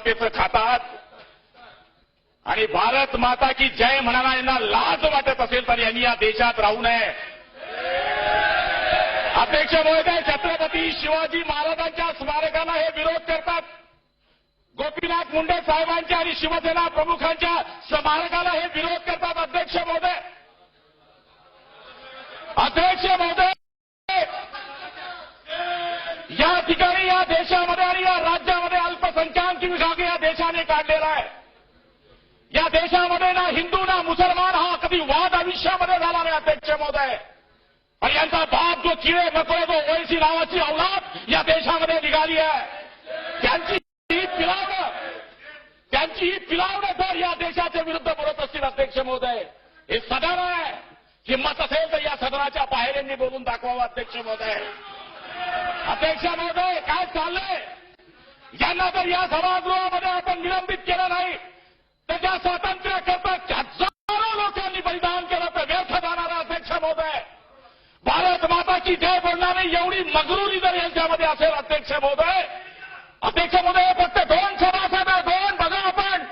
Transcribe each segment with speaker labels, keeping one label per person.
Speaker 1: मातेचं खातात. आणि भारत माता की जय म्हणायला यांना लाज वाटत असेल तर यांनी या देशात राहू नये. अध्यक्ष महोदय छत्रपती शिवाजी महाराजांच्या स्मारकाला हे विरोध करतात? गोपीनाथ मुंडे साहेबांच्या आणि शिवसेना प्रमुखांच्या स्मारकाला हे विरोध करतात अध्यक्ष महोदय? अध्यक्ष महोदय या ठिकाणी या देशामध्ये आणि या राज्यामध्ये अल्पसंख्याक विभाग या देशाने काढलेला आहे. या देशामध्ये ना हिंदू ना मुसलमान हा कधी वाद आयुष्यामध्ये झाला नाही अध्यक्ष महोदय आणि यांचा बाप जो किळे नकोय जो ओळशी नावाची औलाद या देशामध्ये निघाली आहे. त्यांची ही पिलावणं त्यांची ही पिलावणं जर या देशाच्या विरुद्ध बोलत असतील अध्यक्ष महोदय हे सदन आहे. हिंमत असेल तर या सदनाच्या बाहेर बोलून दाखवावं अध्यक्ष महोदय अध्यक्ष महोदय काय चाललंय? यांना जर या सभागृहामध्ये आपण निलंबित केलं नाही तर त्या स्वातंत्र्याकरता हजारो लोकांनी बलिदान केलं तर व्यर्थ जाणारा अध्यक्ष महोदय भारत माताची जय बोलणारी एवढी मगरुरी जर यांच्यामध्ये असेल अध्यक्ष महोदय अध्यक्ष महोदय फक्त दोन सभासद आहे दोन बघा आपण.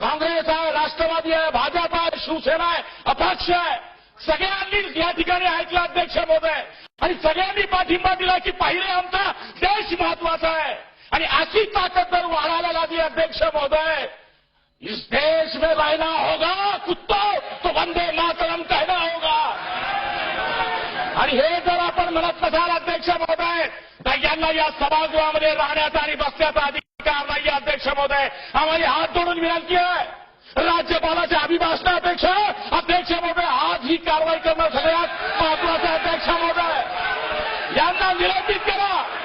Speaker 1: काँग्रेस आहे राष्ट्रवादी आहे भाजप आहे शिवसेना आहे अपक्ष आहे. सगळ्यांनी या ठिकाणी ऐकलं अध्यक्ष महोदय आणि सगळ्यांनी पाठिंबा दिला की पहिले आमचा देश महत्त्वाचा आहे. आणि अशी ताकद जर वाढायला लागली अध्यक्ष महोदय। इस देश में रहना होगा, कुत्तो तो वंदे मातरम कहना होगा। आणि हे जर आपण म्हणत नसाल अध्यक्ष महोदय। यांना या सभागृहामध्ये राहण्याचा आणि बसण्याचा अधिकार नाही अध्यक्ष महोदय। आम्हाला हात जोडून विनंती आहे राज्यपालाच्या अभिभाषणापेक्षा अध्यक्ष महोदय, आज ही कारवाई करणं सगळ्यात महत्वाचं अध्यक्ष महोदय। यांना निलंबित करा।